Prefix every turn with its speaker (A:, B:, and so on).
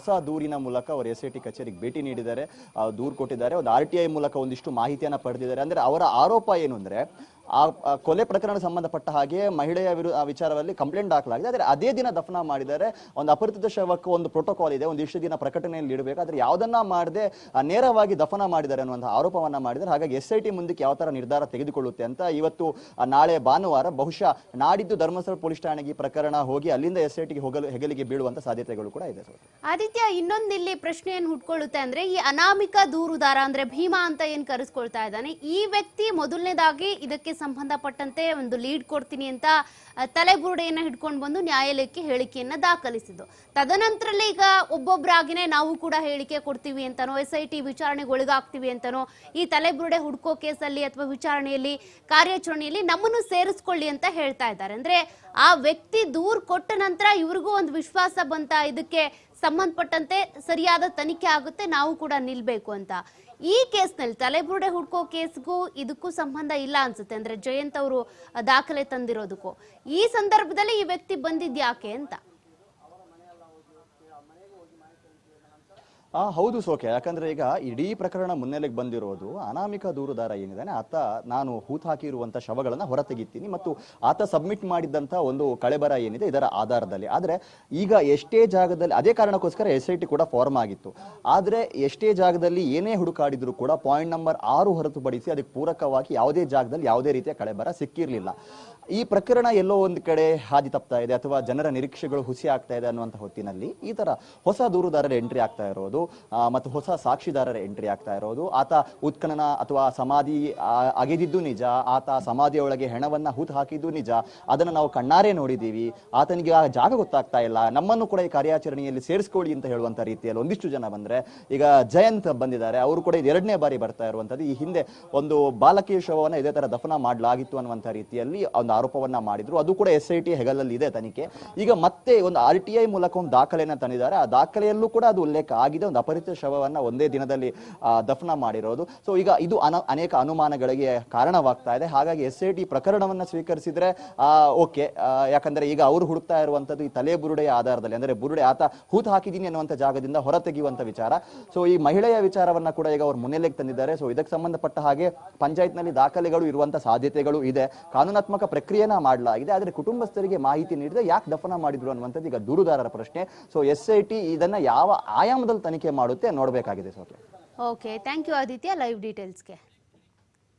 A: ಹೊಸ ದೂರಿನ ಮೂಲಕ ಅವರು ಎಸ್ ಐ ಟಿ ಕಚೇರಿಗೆ ಭೇಟಿ ನೀಡಿದ್ದಾರೆ ದೂರು ಕೊಟ್ಟಿದ್ದಾರೆ. ಒಂದು ಆರ್ ಟಿ ಐ ಮೂಲಕ ಒಂದಿಷ್ಟು ಮಾಹಿತಿಯನ್ನ ಪಡೆದಿದ್ದಾರೆ. ಅಂದ್ರೆ ಅವರ ಆರೋಪ ಏನು ಅಂದ್ರೆ ಆ ಕೊಲೆ ಪ್ರಕರಣ ಸಂಬಂಧಪಟ್ಟ ಹಾಗೆ ಮಹಿಳೆಯ ವಿರುದ್ಧ ವಿಚಾರದಲ್ಲಿ ಕಂಪ್ಲೇಂಟ್ ದಾಖಲಾಗಿದೆ. ಆದರೆ ಅದೇ ದಿನ ದಫನ ಮಾಡಿದರೆ ಒಂದು ಅಪರಿಚಿತ ಶವಕ್ಕೆ ಒಂದು ಪ್ರೋಟೋಕಾಲ್ ಇದೆ. ಒಂದು ಇಷ್ಟು ದಿನ ಪ್ರಕಟಣೆಯಲ್ಲಿ ಇಡಬೇಕು. ಆದರೆ ಯಾವುದನ್ನ ಮಾಡದೆ ನೇರವಾಗಿ ದಫನ ಮಾಡಿದ್ದಾರೆ ಅನ್ನುವಂಥ ಆರೋಪವನ್ನ ಮಾಡಿದರೆ ಹಾಗಾಗಿ ಎಸ್ ಐ ಟಿ ಮುಂದಕ್ಕೆ ಯಾವ ತರ ನಿರ್ಧಾರ ತೆಗೆದುಕೊಳ್ಳುತ್ತೆ ಅಂತ ಇವತ್ತು ನಾಳೆ ಭಾನುವಾರ ಬಹುಶಃ ನಾಡಿದ್ದು ಧರ್ಮಸ್ಥಳ ಪೊಲೀಸ್ ಠಾಣೆಗೆ ಪ್ರಕರಣ ಹೋಗಿ ಅಲ್ಲಿಂದ ಎಸ್ ಐ ಟಿಗೆ ಹೋಗಲು, ಹೆಗಲಿಗೆ ಬೀಳುವಂಥ ಸಾಧ್ಯತೆಗಳು ಕೂಡ ಇದೆ.
B: ಆದಿತ್ಯ ಇನ್ನೊಂದು ಇಲ್ಲಿ ಪ್ರಶ್ನೆ ಏನ್ ಹುಟ್ಕೊಳ್ಳುತ್ತೆ ಅಂದ್ರೆ ಈ ಅನಾಮಿಕ ದೂರುದಾರ ಅಂದ್ರೆ ಭೀಮಾ ಅಂತ ಏನು ಕರೆಸ್ಕೊಳ್ತಾ ಇದ್ದಾನೆ? ಈ ವ್ಯಕ್ತಿ ಮೊದಲನೇದಾಗಿ ಇದಕ್ಕೆ ಸಂಬಂಧಪಟ್ಟಂತೆ ಒಂದು ಲೀಡ್ ಕೊಡ್ತೀನಿ ಅಂತ ತಲೆಬುರುಡೆಯನ್ನು ಹಿಡ್ಕೊಂಡು ಬಂದು ನ್ಯಾಯಾಲಯಕ್ಕೆ ಹೇಳಿಕೆಯನ್ನ ದಾಖಲಿಸಿದ್ದು. ತದನಂತರಲ್ಲೇ ಈಗ ಒಬ್ಬೊಬ್ಬರಾಗಿನೇ ನಾವು ಕೂಡ ಹೇಳಿಕೆ ಕೊಡ್ತೀವಿ ಅಂತನೋ ಎಸ್ ಐ ಟಿ ವಿಚಾರಣೆಗೆ ಒಳಗಾಗ್ತೀವಿ ಅಂತನೋ, ಈ ತಲೆಬುರುಡೆ ಹುಡ್ಕೋ ಕೇಸಲ್ಲಿ ಅಥವಾ ವಿಚಾರಣೆಯಲ್ಲಿ, ಕಾರ್ಯಾಚರಣೆಯಲ್ಲಿ ನಮ್ಮನ್ನು ಸೇರಿಸ್ಕೊಳ್ಳಿ ಅಂತ ಹೇಳ್ತಾ ಇದ್ದಾರೆ. ಅಂದ್ರೆ ಆ ವ್ಯಕ್ತಿ ದೂರ್ ಕೊಟ್ಟ ನಂತರ ಇವ್ರಿಗೂ ಒಂದು ವಿಶ್ವಾಸ ಬಂತ ಇದಕ್ಕೆ ಸಂಬಂಧಪಟ್ಟಂತೆ ಸರಿಯಾದ ತನಿಖೆ ಆಗುತ್ತೆ, ನಾವು ಕೂಡ ನಿಲ್ಬೇಕು ಅಂತ. ಈ ಕೇಸ್ನಲ್ಲಿ ತಲೆಬುರುಡೆ ಹುಡ್ಕೋ ಕೇಸ್ಗೂ ಇದಕ್ಕೂ ಸಂಬಂಧ ಇಲ್ಲ ಅನ್ಸುತ್ತೆ. ಅಂದ್ರೆ ಜಯಂತ್ ಅವರು ದಾಖಲೆ ತಂದಿರೋದಕ್ಕೂ. ಈ ಸಂದರ್ಭದಲ್ಲಿ ಈ ವ್ಯಕ್ತಿ ಬಂದಿದ್ಯಾಕೆ ಅಂತ?
A: ಆ, ಹೌದು ಸೋಕೆ. ಯಾಕಂದ್ರೆ ಈಗ ಇಡೀ ಪ್ರಕರಣ ಮುನ್ನೆಲೆಗೆ ಬಂದಿರೋದು ಅನಾಮಿಕ ದೂರುದಾರ ಏನಿದ್ದಾನೆ, ಆತ ನಾನು ಹೂತ್ ಹಾಕಿರುವಂತ ಶವಗಳನ್ನ ಹೊರತೆಗಿತೀನಿ ಮತ್ತು ಆತ ಸಬ್ಮಿಟ್ ಮಾಡಿದಂತ ಒಂದು ಕಳೆಬರ ಏನಿದೆ ಇದರ ಆಧಾರದಲ್ಲಿ. ಆದ್ರೆ ಈಗ ಎಷ್ಟೇ ಜಾಗದಲ್ಲಿ, ಅದೇ ಕಾರಣಕ್ಕೋಸ್ಕರ ಎಸ್ ಐ ಕೂಡ ಫಾರ್ಮ್ ಆಗಿತ್ತು. ಆದ್ರೆ ಎಷ್ಟೇ ಜಾಗದಲ್ಲಿ ಏನೇ ಹುಡುಕಾಡಿದ್ರು ಕೂಡ ಪಾಯಿಂಟ್ ನಂಬರ್ ಆರು ಹೊರತುಪಡಿಸಿ ಅದಕ್ಕೆ ಪೂರಕವಾಗಿ ಯಾವುದೇ ಜಾಗದಲ್ಲಿ ಯಾವುದೇ ರೀತಿಯ ಕಳೆಬರ ಸಿಕ್ಕಿರ್ಲಿಲ್ಲ. ಈ ಪ್ರಕರಣ ಎಲ್ಲೋ ಒಂದು ಕಡೆ ಹಾದಿ ತಪ್ತಾ ಇದೆ ಅಥವಾ ಜನರ ನಿರೀಕ್ಷೆಗಳು ಹುಸಿ ಆಗ್ತಾ ಇದೆ ಅನ್ನುವಂಥ ಹೊತ್ತಿನಲ್ಲಿ ಈ ತರ ಹೊಸ ದೂರುದಾರರ ಎಂಟ್ರಿ ಆಗ್ತಾ ಇರೋದು. ಮತ್ತು ಹೊಸ ಸಾಕ್ಷಿದಾರರ ಎಂಟ್ರಿ ಆಗ್ತಾ ಇರೋದು. ಆತ ಉತ್ಖನನ ಅಥವಾ ಸಮಾಧಿ ಅಗೆದಿದ್ದು ನಿಜ, ಆತ ಸಮಾಧಿಯೊಳಗೆ ಹೆಣವನ್ನ ಹೂತು ಹಾಕಿದ್ದು ನಿಜ. ಅದನ್ನು ನಾವು ಕಣ್ಣಾರೆ ನೋಡಿದ್ದೀವಿ. ಆತನಿಗೆ ಆ ಜಾಗ ಗೊತ್ತಾಗ್ತಾ ಇಲ್ಲ. ನಮ್ಮನ್ನು ಕೂಡ ಈ ಕಾರ್ಯಾಚರಣೆಯಲ್ಲಿ ಸೇರಿಸ್ಕೊಳ್ಳಿ ಅಂತ ಹೇಳುವಂತ ರೀತಿಯಲ್ಲಿ ಒಂದಿಷ್ಟು ಜನ ಬಂದ್ರೆ, ಈಗ ಜಯಂತ್ ಬಂದಿದ್ದಾರೆ. ಅವರು ಕೂಡ ಇದು ಎರಡನೇ ಬಾರಿ ಬರ್ತಾ ಇರುವಂತದ್ದು ಈ ಹಿಂದೆ ಒಂದು ಬಾಲಕಿಯ ಶವವನ್ನು ಇದೇ ತರ ದಫನ ಮಾಡಲಾಗಿತ್ತು ಅನ್ನುವಂತ ರೀತಿಯಲ್ಲಿ ಒಂದು ಆರೋಪವನ್ನ ಮಾಡಿದ್ರು. ಅದು ಕೂಡ ಎಸ್ ಐ ಟಿ ಹೆಗಲಲ್ಲಿ ಇದೆ ತನಿಖೆ. ಈಗ ಮತ್ತೆ ಒಂದು ಆರ್ ಟಿ ಐ ಮೂಲಕ ಒಂದು ದಾಖಲೆಯನ್ನು ತಂದಿದ್ದಾರೆ. ಆ ದಾಖಲೆಯಲ್ಲೂ ಕೂಡ ಅದು ಉಲ್ಲೇಖ ಆಗಿದೆ. ಒಂದು ಅಪರಿಚಿತ ಶವವನ್ನು ಒಂದೇ ದಿನದಲ್ಲಿ ದಫನ ಮಾಡಿರೋದು. ಸೊ ಈಗ ಇದು ಅನ, ಅನೇಕ ಅನುಮಾನಗಳಿಗೆ ಕಾರಣವಾಗ್ತಾ ಇದೆ. ಹಾಗಾಗಿ ಎಸ್ ಐ ಟಿ ಪ್ರಕರಣವನ್ನ ಸ್ವೀಕರಿಸಿದ್ರೆ ಓಕೆ. ಯಾಕಂದ್ರೆ ಈಗ ಅವರು ಹುಡುಕ್ತಾ ಇರುವಂಥದ್ದು ಈ ತಲೆ ಬುರುಡೆಯ ಆಧಾರದಲ್ಲಿ. ಅಂದ್ರೆ ಬುರುಡೆ ಆತ ಹೂತು ಹಾಕಿದ್ದೀನಿ ಅನ್ನುವಂಥ ಜಾಗದಿಂದ ಹೊರತೆಗೆಯುವಂಥ ವಿಚಾರ. ಸೊ ಈ ಮಹಿಳೆಯ ವಿಚಾರವನ್ನ ಕೂಡ ಈಗ ಅವರು ಮುನ್ನೆಲೆಗೆ ತಂದಿದ್ದಾರೆ. ಸೊ ಇದಕ್ಕೆ ಸಂಬಂಧಪಟ್ಟ ಹಾಗೆ ಪಂಚಾಯತ್ನಲ್ಲಿ ದಾಖಲೆಗಳು ಇರುವಂಥ ಸಾಧ್ಯತೆಗಳು ಇದೆ. ಕಾನೂನಾತ್ಮಕ ಪ್ರಕ್ರಿಯೆನ ಮಾಡಲಾಗಿದೆ. ಆದರೆ ಕುಟುಂಬಸ್ಥರಿಗೆ ಮಾಹಿತಿ ನೀಡಿದೆ ಯಾಕೆ ದಫನ ಮಾಡಿದ್ರು ಅನ್ನುವಂಥದ್ದು ಈಗ ದೂರುದಾರರ ಪ್ರಶ್ನೆ. ಸೊ ಎಸ್ ಐ ಟಿ ಇದನ್ನ ಯಾವ ಆಯಾಮದಲ್ಲಿ ತನಿಖೆ ಮಾಡುತ್ತೆ ನೋಡಬೇಕಾಗಿದೆ sir
B: okay thank you Aditya live ಡೀಟೇಲ್ಸ್ಗೆ